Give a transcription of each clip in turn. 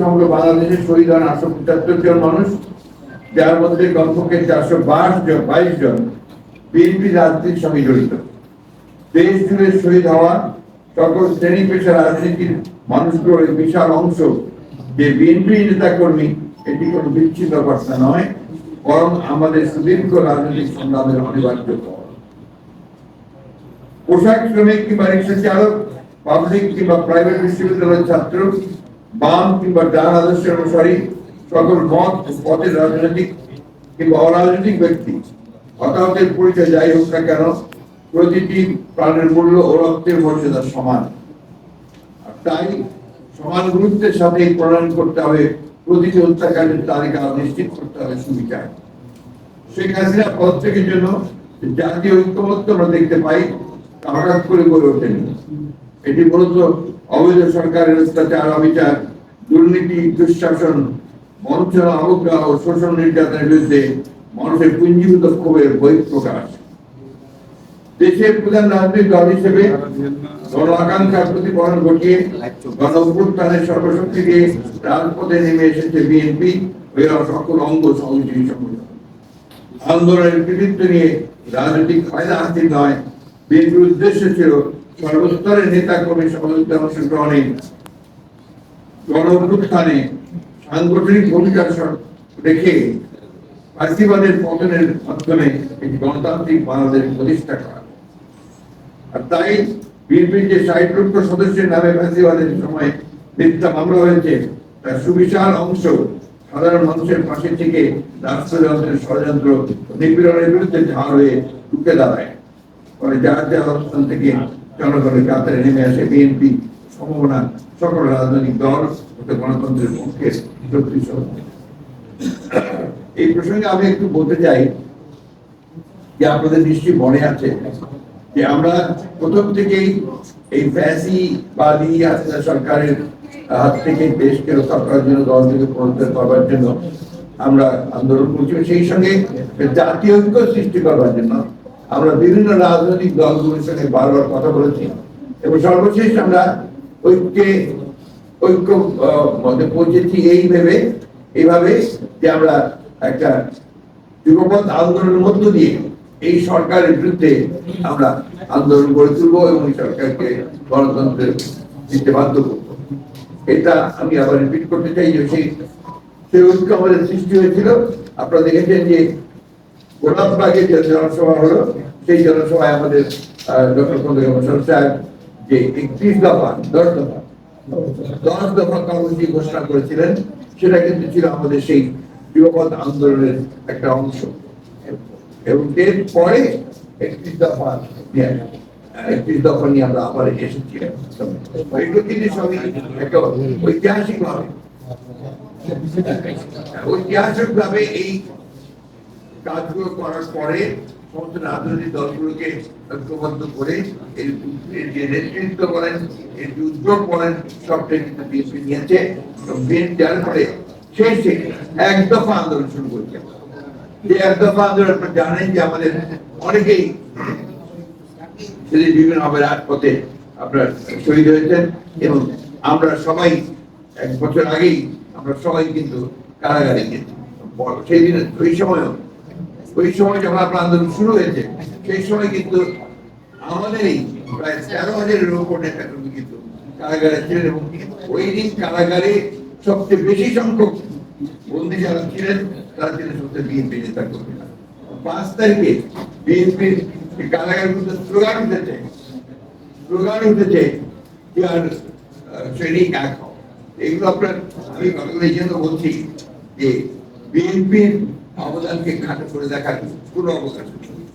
সমগ্র বাংলাদেশে শহীদ হন আটশো পঁচাত্তর জন মানুষ। যার মধ্যে কমপক্ষে চারশো বাইশ জন বাইশ জন বিএনপি রাজনীতির সঙ্গে জড়িত। দেশ জুড়ে শহীদ হওয়া সকল শ্রেণি পেশা রাজনীতির মানুষগুলোর বিশাল অংশ যে বিএনপি নেতা কর্মী এটি কোনো বিচ্ছিন্ন কথা নয়, বরং আমাদের সুদীর্ঘ রাজনৈতিক সংগ্রামের অনিবার্য পোশাক শ্রমিক কিংবা রিক্সা চালক পাবলিক কিংবা প্রাইভেট বিশ্ববিদ্যালয়ের ছাত্র বাম কিংবা ডান আদর্শের অনুসারী সকল মত ও পথের রাজনৈতিক কিংবা অরাজনৈতিক ব্যক্তি, হতাহতের পরিচয় যাই হোক না কেন, প্রতিটি প্রাণের মূল্য ও রক্তের মর্যাদা সমান। আর তাই সমান গুরুত্বের সাথে প্রণয়ন করতে হবে, প্রতিটি হত্যাকাণ্ডের তালিকা নিশ্চিত করতে হবে সুবিচার। শেখ হাসিনা পদত্যাগের জন্য জাতীয় ঐক্যমত্য আমরা দেখতে পাই হঠাৎ করে গড়ে ওঠেনি। এটি মূলত অবৈধ সরকারের অত্যাচার, অবিচার, দুর্নীতি, দুঃশাসন বঞ্চনা অবজ্ঞা ও শোষণ নির্যাতনের বিরুদ্ধে মানুষের পুঞ্জীভূত ক্ষোভের বহিঃপ্রকাশ। দেশের প্রধান রাজনৈতিক দল হিসেবে গণ আকাঙ্ক্ষার প্রতিফলন ঘটিয়ে গণ অভ্যুত্থানের সর্বশক্তি দিয়ে রাজপথে নেমে এসেছে বিএনপি ও এর সকল অঙ্গ সহযোগী সংগঠন। আন্দোলনের কৃতিত্ব নিয়ে রাজনৈতিক ফায়দা হাসিল নয়। বিএনপির উদ্দেশ্য ছিল সর্বস্তরের নেতা কর্মী সহযোগিতা অংশগ্রহণে গণ অভ্যুত্থানে সাংগঠনিক ভূমিকা রেখে পতনের মাধ্যমে গণতান্ত্রিক বাংলাদেশ প্রতিষ্ঠা করা। আর তাই বিএনপির যে ষাট লক্ষ সদস্যের নামে ফাঁসিবাদের সময় মিথ্যা মামলা হয়েছে, তার সুবিশাল অংশ সাধারণ মানুষের পাশে থেকে রাষ্ট্রযন্ত্রের ষড়যন্ত্র নিপীড়নের বিরুদ্ধে ঝাড় হয়ে ঢুকে দাঁড়ায়। পরে যার যার অবস্থান থেকে জনগণের কাতারে নেমে আসে বিএনপি সম্ভাবনা সকল রাজনৈতিক দল গণতন্ত্রের পক্ষে এই প্রসঙ্গে আমি একটু বলতে চাই যে আপনাদের নিশ্চয়ই মনে আছে যে আমরা প্রথম থেকেই এই ফ্যাসি হাসিনা সরকারের হাত থেকে দেশকে রক্ষা করার জন্য দল থেকে পুনরুদ্ধার করবার জন্য আমরা আন্দোলন করছি। সেই সঙ্গে জাতীয় ঐক্য সৃষ্টি করবার জন্য আমরা বিভিন্ন রাজনৈতিক দলগুলোর সঙ্গে বারবার কথা বলেছি এবং সর্বশেষ আমরা ঐক্যে, ঐক্য মধ্যে পৌঁছেছি এই ভেবে, এইভাবে যে আমরা একটা যুগপথ আন্দোলনের মধ্য দিয়ে এই সরকারের বিরুদ্ধে আমরা আন্দোলন গড়ে তুলবো এবং এই সরকারকে গণতন্ত্রের দিতে বাধ্য করব। এটা আমি আবার রিপিট করতে চাই যে সেই সেই ঐক্য আমাদের সৃষ্টি হয়েছিল। আপনারা দেখেছেন যে গোলাপবাগে যে জনসভা হলো, সেই জনসভায় আমাদের ডক্টর খন্দকার সাহেব যে একত্রিশ দফা, দশ দফা দশ দফা কর্মসূচি ঘোষণা করেছিলেন, সেটা কিন্তু ছিল আমাদের সেই যুগপথ আন্দোলনের একটা অংশ। এবং এর পরে একত্রিশ দফা একত্রিশ দফা নিয়ে আমরা আবার এসেছি। এগুলো কিন্তু সবই একটা ঐতিহাসিক ভাবে ঐতিহাসিক ভাবে এই কাজগুলো করার পরে সমস্ত রাজনৈতিক দলগুলোকে ঐক্যবদ্ধ করে এর যে নেতৃত্ব বলেন এর যে উদ্যোগ বলেন সবটাই কিন্তু বিএনপি নিয়েছে বিএনপি যার পরে শেষে এক দফা আন্দোলন শুরু করছে। যে এক দফা আন্দোলন জানেন যে আমাদের অনেকেই যদি বিভিন্ন ভাবে রাজপথে আপনার শহীদ হয়েছেন এবং আমরা সবাই এক বছর আগেই, আমরা সবাই কিন্তু কারাগারে গেছি। সেই দিনে ওই সময়ও ওই সময় যখন আপনার আন্দোলন শুরু হয়েছে, সেই সময় কিন্তু আমাদেরই প্রায় তেরো হাজারের উপর কিন্তু কারাগারে ছিলেন এবং ওই দিন কারাগারে সবচেয়ে বেশি সংখ্যক বন্দী যারা ছিলেন, তারা ছিলেন সবচেয়ে বিএনপি নেতা কর্মীরা। পাঁচ তারিখে বিএনপির কারাগারের মধ্যে স্লোগান উঠেছে স্লোগান উঠেছে আর সৈনিক এক এগুলো আপনার আমি এই জন্য বলছি যে বিএনপির অবদানকে খাটো করে দেখার কোনো অবকাশ নেই।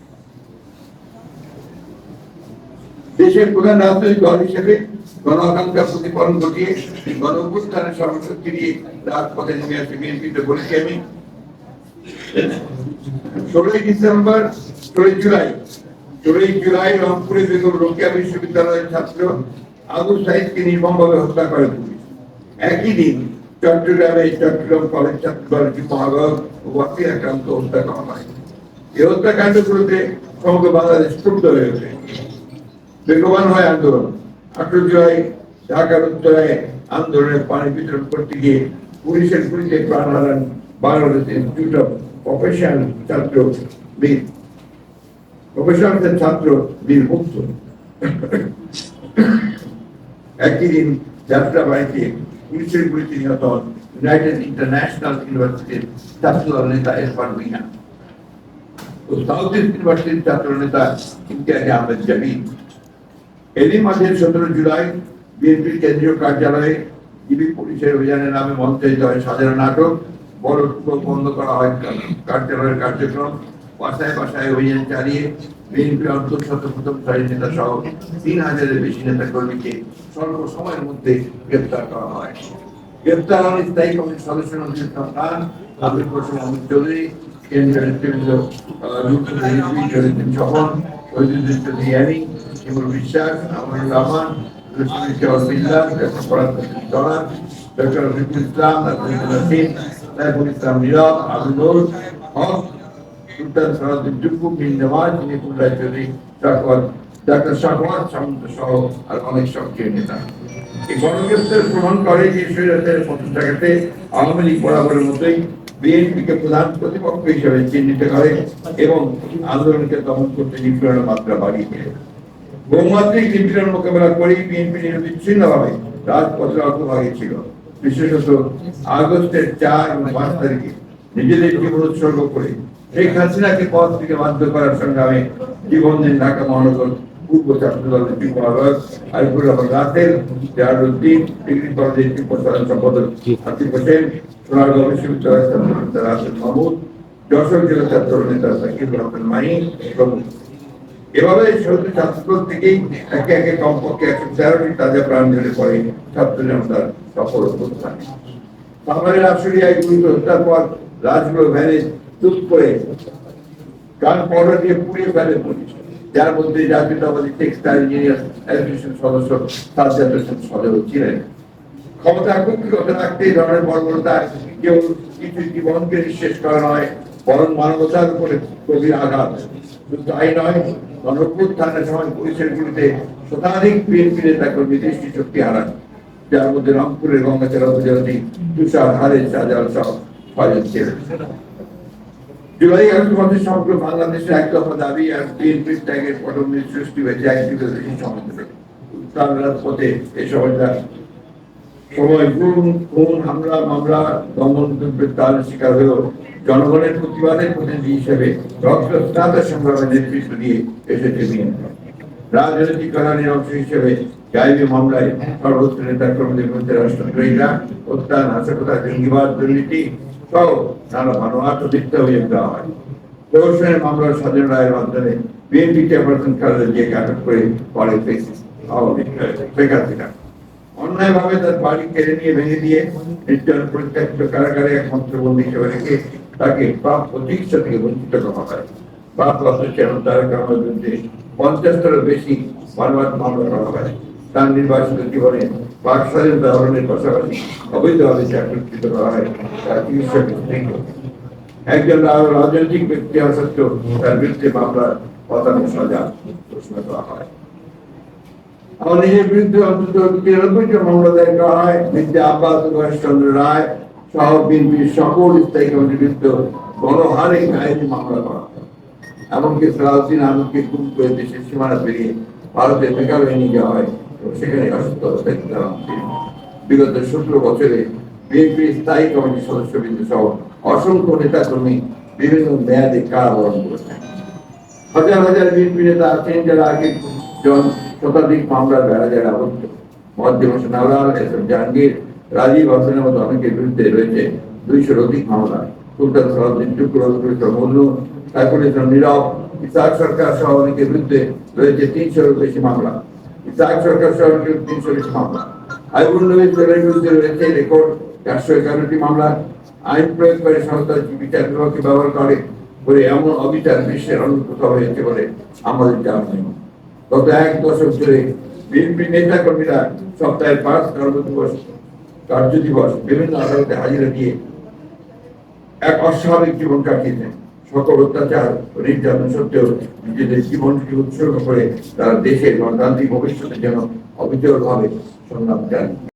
দেশের প্রধান রাজনৈতিক দল হিসেবে গণ আকাঙ্ক্ষা প্রতিফলন ঘটিয়ে গণ অভ্যুত্থানের সর্বশক্তি দিয়ে রাজপথে নেমে আসে বিএনপিতে বলেছি আমি। ষোলোই ডিসেম্বর, ষোলোই জুলাই ষোলোই জুলাই রংপুরে বেগম রোকেয়া বিশ্ববিদ্যালয়ের ছাত্র আবু সাইদকে নির্মমভাবে হত্যা করে পুলিশ। একই দিন চট্টগ্রামে চট্টগ্রাম কলেজ ছাত্র দলটি মহাগর হত্যা করা হয়। এই হত্যাকাণ্ডগুলোতে সমগ্র বাংলাদেশ ক্ষুব্ধ হয়ে ওঠে। বেগবান হয় আন্দোলন। আঠারো জুলাই ঢাকার উত্তরে আন্দোলনের পানি বিতরণ করতে গিয়ে পুলিশের গুলিতে প্রাণ হারান বাংলাদেশ ইনস্টিটিউট অফ প্রফেশনাল ছাত্র বীর। প্রফেশনাল ছাত্র বীর মুক্ত। একই দিন যাত্রা বাড়িতে পুলিশের গুলিতে নিহত হন ইউনাইটেড ইন্টারন্যাশনাল ইউনিভার্সিটির এরফান মিয়া ও সাউথ ইস্ট ইউনিভার্সিটির ছাত্র ইমতিয়াজ আহমেদ জামিন এরই মাঝে সতেরো জুলাই বিএনপির কেন্দ্রীয় কার্যালয়ে ডিবি পুলিশের অভিযানের নামে মঞ্চায়িত হয় সাজানো নাটক, বড় বন্ধ করা হয় কার্যালয়ের কার্যক্রম, বাসায় বাসায় অভিযান চালিয়ে বিএনপি অন্তর্শত প্রথম নেতা সহ তিন হাজারের বেশি নেতা কর্মীকে স্বল্প সময়ের মধ্যে গ্রেপ্তার করা হয়। গ্রেপ্তার হন স্থায়ী কমিটির সদস্য নজরুল ইসলাম খান আবির হোসেন আহমদ চৌধুরী, কেন্দ্রীয় নেতৃবৃন্দ স্বপন ঐতিহ্য দিয়ানি শিমুল বিশ্বাস আমরুল রহমান ডক্টর ইসলাম নাসিম সাইফুল ইসলাম নীরব আবুল হক সুলতান সরাজুদ্দিন টুকু মিন নওয়াজ নিপুণ রায়চৌধুরী শাকওয়াত ডাক্তার শাকওয়াত সামন্ত সহ আর অনেক সক্রিয় নেতা। এই গণগ্রেপ্তার প্রমাণ করে যে স্বৈরাচারের প্রতিষ্ঠাকাতে আওয়ামী লীগ বরাবরের মতোই বিএনপিকে প্রধান প্রতিপক্ষ হিসেবে চিহ্নিত করে এবং আন্দোলনকে দমন করতে নিপীড়নের মাত্রা বাড়িয়ে দেয়। বহুমাত্রিক নিপীড়ন মোকাবেলা করেই বিএনপি নিরবিচ্ছিন্নভাবে রাজপথে অগ্রভাগে ছিল। বিশেষত আগস্টের চার এবং পাঁচ তারিখে নিজেদের জীবন উৎসর্গ করে। শেখ হাসিনাকে পদ থেকে বাধ্য করার সংগ্রামে জীবন দেন ঢাকা মহানগর পূর্ব ছাত্র রহমান জাহারুদ্দিন ডিগ্রি কলেজের সম্পাদক আতিফ হোসেন বিশ্ববিদ্যালয়ের ছাত্র মাহমুদ, যশোর জেলা ছাত্র নেতা সাকিব রহমান প্রমুখ এভাবে শুধু ছাত্রদল থেকেই একে একে কমপক্ষে একশো তেরোটি তাজা প্রাণ ঝরে পড়ে ছাত্র সফল অভ্যুত্থান সাভারের আশুলিয়ায় গুরুত্ব হত্যার পর রাজগুলো ভ্যানে চুপ করে গান পাউডার দিয়ে পুড়িয়ে ফেলে পুলিশ। যার মধ্যে টেক্সটাইল ইঞ্জিনিয়ার সদস্য হোসেন সদস্য ছিলেন। কুক্ষিগত রাখতে এই ধরনের বর্বরতা কেবল কিছু জীবনকে নিঃশেষ করা নয়, বরং মানবতার উপরে গভীর আঘাত। শুধু তাই নয় গণপুত্থানের সময় পুলিশের গুলিতে শতাধিক বিএনপি নেতা কর্মী দৃষ্টি শক্তি হারান। যার মধ্যে রংপুরের গঙ্গাচড়া উপজেলাটি তুষার হারে শাহজাল সহ ছিলেন জুলাই আগস্ট সমগ্র বাংলাদেশের এক দফা দাবি আর বিএনপির ত্যাগের পটভূমির সৃষ্টি হয়েছে এক যুগের বেশি সময় ধরে। রাজপথে এই সময়টা সময় গুম খুন, হামলা, মামলা, দমন তার শিকার হয়েও জনগণের প্রতিবাদের প্রতিনিধি হিসেবে রক্তস্নাত সংগ্রামের নেতৃত্ব দিয়ে এসেছে বিএনপি। রাজনৈতিক কল্যাণের অংশ হিসেবে গাইবী মামলায় সর্বোচ্চ নেতা কর্মীদের বিরুদ্ধে রাষ্ট্রদ্রোহিতা হত্যা নাশকতা, জঙ্গিবাদ, দুর্নীতি সহ নানা মানবার্থ দিকতে অভিযোগ দেওয়া হয়। প্রহসনের মামলার স্বাধীন রায়ের মাধ্যমে বিএনপি চেয়ারপারসন খালেদা জিয়াকে আটক করে পরে আওয়ামী শেখ তার বাড়ি কেড়ে নিয়ে ভেঙে দিয়ে নির্জন পরিত্যক্ত কারাগারে একমাত্র বন্দী হিসেবে রেখে তাকে প্রাপ্য চিকিৎসা থেকে বঞ্চিত করা হয়। বাপ অসুস্থ তার কারণের বিরুদ্ধে পঞ্চাশটারও বেশি মানবাদ মামলা করা হয়। তার নির্বাচিত জীবনে স্বাধীনতা হরণের পাশাপাশি অবৈধভাবে চাকরিচ্যুত করা হয়, তার চিকিৎসা একজন রা- রাজনৈতিক ব্যক্তি হওয়া তার বিরুদ্ধে মামলা পতানো সাজা ঘোষণা করা হয়। আমার নিজের বিরুদ্ধে অন্তত তিরানব্বইটা মামলা দায়ের করা হয়। বিদ্যা আব্বাস সুভাষ চন্দ্র রায় সহ বিএনপির সকল স্থায়ী কমিটির বিরুদ্ধে বড় হারে আইনি মামলা করা এমনকি সালাউদ্দিন আহমদকে গুম করে দেশের সীমানা পেরিয়ে ভারতে বেকার হয়ে নিয়ে যাওয়া হয় সেখানে অসুস্থ অবস্থায় বিগত সতেরো বছরে বিএনপি স্থায়ী কমিটির সদস্যবৃন্দ সহ অসংখ্য নেতা কর্মী বিভিন্ন মেয়াদে কারাবরণ করেছেন। হাজার হাজার বিএনপি নেতা আছেন যারা আগে জন শতাধিক মামলার বেড়া যারা আবদ্ধ মধ্যে হোসেন এস এম জাহাঙ্গীর, রাজীব হাসানের মতো অনেকের বিরুদ্ধে রয়েছে দুইশোর অধিক মামলা। সুলতান সালাউদ্দিন টুকরো তারপরে ইসলাম নীরব ইসাক সরকার সহ অনেকের বিরুদ্ধে রয়েছে তিনশোর বেশি মামলা। সহ অনেকের তিনশো বেশি মামলা। আইবুল নবী রয়েছে রেকর্ড চারশো এগারোটি মামলা। আইন প্রয়োগকারী সংস্থা বিচার বিভাগকে ব্যবহার করে করে এমন অবিচার বিশ্বের অন্য কোথাও হয়েছে বলে আমাদের জানা নেই গত এক দশক ধরে বিএনপি নেতা কর্মীরা সপ্তাহে পাঁচ কর্মদিবস কার্য দিবস বিভিন্ন আদালতে হাজিরা দিয়ে এক অস্বাভাবিক জীবন কাটিয়েছেন সকল অত্যাচার, নির্যাতন সত্ত্বেও নিজেদের জীবনকে উৎসর্গ করে তারা দেশের গণতান্ত্রিক ভবিষ্যতের জন্য অবিচল ভাবে সংলাপ জারি